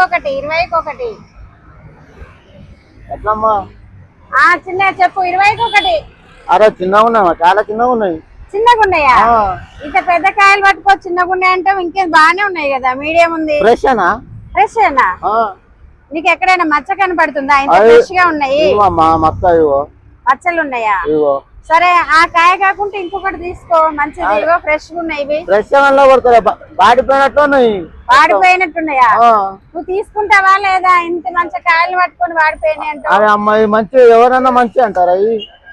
ఒకటి ఇరవైకి ఒకటి ఎట్లమ్మా? ఆ చిన్న చెప్పు ఇరవైకి ఒకటి అరే చిన్నగా ఉన్నాయమ్మా చాలా చిన్నగా ఉన్నాయి. చిన్నగా ఉన్నాయా? ఇంత పెద్ద కాయలు పట్టుకో చిన్నగా ఉన్నాయంటే ఇంకేం బాగానే ఉన్నాయి కదా? మీడియం ఉంది. ఫ్రెష్ ఏనా ఆ, నీకు ఎక్కడైనా మచ్చ కనపడుతుందా? ఇంత ఫ్రెష్గా ఉన్నాయి. మచ్చలు ఉన్నాయా సరే ఆ కాయ కాకుండా ఇంకొకటి తీసుకో. మంచిది ఫ్రెష్గా ఉన్నాయి ఇవి. ఫ్రెష్ వల్ల కొడతారా? బాడిపోయినట్లు ఉన్నాయి. వాడిపోయినట్టున్నాయా నువ్వు తీసుకుంటావా లేదా? ఇంత మంచి కాయలు పట్టుకొని వాడిపోయినాయి అమ్మాయి మంచి ఎవరైనా మంచి అంటారా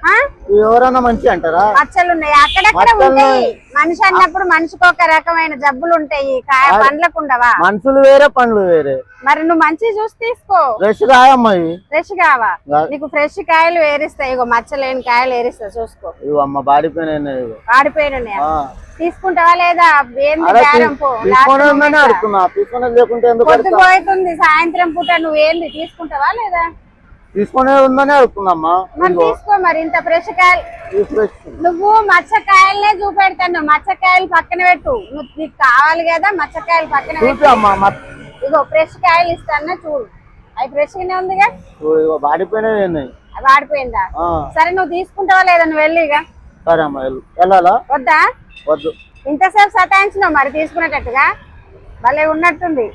ఇవి ఆ? ఇవి ఎవరైనా మంచి అంటారా? మచ్చలు ఉన్నాయి. అక్కడక్కడ ఉంటాయి. మనిషి అన్నప్పుడు మనిషికి ఒక రకమైన జబ్బులు ఉంటాయి. కాయ పండ్లకు ఉండవా? మనుషులు వేరే పండ్లు వేరే. మరి నువ్వు మంచి చూసి తీసుకో. ఫ్రెష్ కాయమ్మాయి ఫ్రెష్ కావా? నీకు ఫ్రెష్ కాయలు ఏరిస్తాయి. ఇగో మచ్చలేని కాయలు ఏరిస్తా చూసుకో. ఇవి అమ్మ ఉన్నాయా ఆ. తీసుకుంటావా లేదా? ఏంది లేకుంటే సాయంత్రం పూట నువ్వేంది తీసుకుంటావా లేదా? తీసుకునే ఉందని అడుగుతున్నామ్మా మరి తీసుకో మరి ఇంత ఫ్రెష్ కాయలు. నువ్వు మచ్చకాయలనే చూపెడతాను. మచ్చకాయలు పక్కన పెట్టు. నువ్వు నీకు కావాలి కదా మచ్చకాయలు పక్కన పెట్టు. ఇగో ఫ్రెష్ కాయలు ఇస్తాను చూడు. అవి ఫ్రెష్ గానే ఉందిగా అవి వాడిపోయిందా? సరే నువ్వు తీసుకుంటావా లేదా? నువ్వు వెళ్ళి ఇక. సరే అమ్మా వెళ్ళు. వెళ్ళాలా? వద్దా? వద్దు. ఇంతసేపు సతాయించినావు మరి తీసుకునేటట్టుగా? భలే ఉన్నట్టుంది.